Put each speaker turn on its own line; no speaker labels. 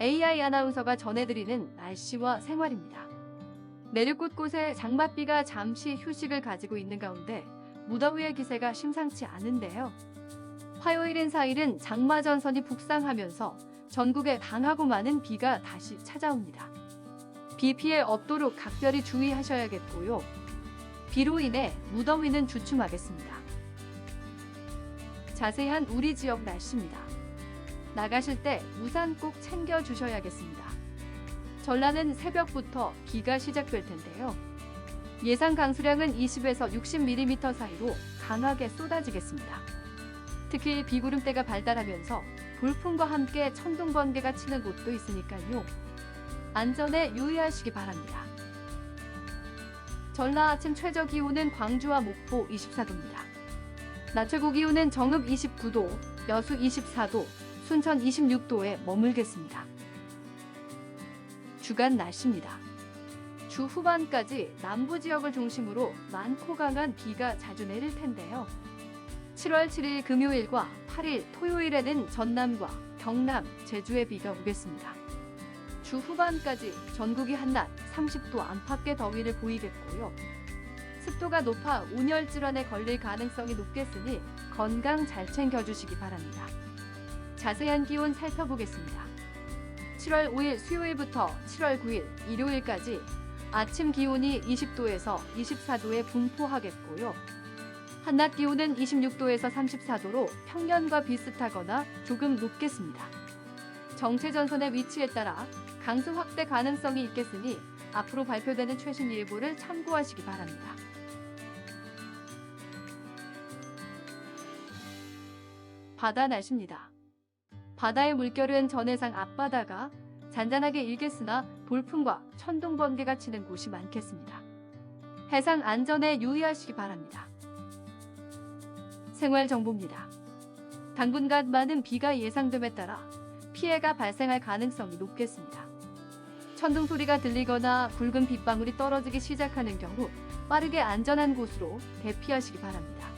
AI 아나운서가 전해드리는 날씨와 생활입니다. 내륙 곳곳에 장맛비가 잠시 휴식을 가지고 있는 가운데 무더위의 기세가 심상치 않은데요. 화요일인 4일은 장마 전선이 북상하면서 전국에 강하고 많은 비가 다시 찾아옵니다. 비 피해 없도록 각별히 주의하셔야겠고요. 비로 인해 무더위는 주춤하겠습니다. 자세한 우리 지역 날씨입니다. 나가실 때 우산 꼭 챙겨 주셔야겠습니다. 전라는 새벽부터 비가 시작될 텐데요. 예상 강수량은 20에서 60mm 사이로 강하게 쏟아지겠습니다. 특히 비구름대가 발달하면서 돌풍과 함께 천둥 번개가 치는 곳도 있으니까요. 안전에 유의하시기 바랍니다. 전라 아침 최저 기온은 광주와 목포 24도입니다. 낮 최고 기온은 정읍 29도, 여수 24도, 순천 26도에 머물겠습니다. 주간 날씨입니다. 주 후반까지 남부 지역을 중심으로 많고 강한 비가 자주 내릴 텐데요. 7월 7일 금요일과 8일 토요일에는 전남과 경남, 제주에 비가 오겠습니다. 주 후반까지 전국이 한낮 30도 안팎의 더위를 보이겠고요. 습도가 높아 온열 질환에 걸릴 가능성이 높겠으니 건강 잘 챙겨주시기 바랍니다. 자세한 기온 살펴보겠습니다. 7월 5일 수요일부터 7월 9일 일요일까지 아침 기온이 20도에서 24도에 분포하겠고요. 한낮 기온은 26도에서 34도로 평년과 비슷하거나 조금 높겠습니다. 정체 전선의 위치에 따라 강수 확대 가능성이 있겠으니 앞으로 발표되는 최신 예보를 참고하시기 바랍니다. 바다 날씨입니다. 바다의 물결은 전해상 앞바다가 잔잔하게 일겠으나 돌풍과 천둥 번개가 치는 곳이 많겠습니다. 해상 안전에 유의하시기 바랍니다. 생활 정보입니다. 당분간 많은 비가 예상됨에 따라 피해가 발생할 가능성이 높겠습니다. 천둥 소리가 들리거나 굵은 빗방울이 떨어지기 시작하는 경우 빠르게 안전한 곳으로 대피하시기 바랍니다.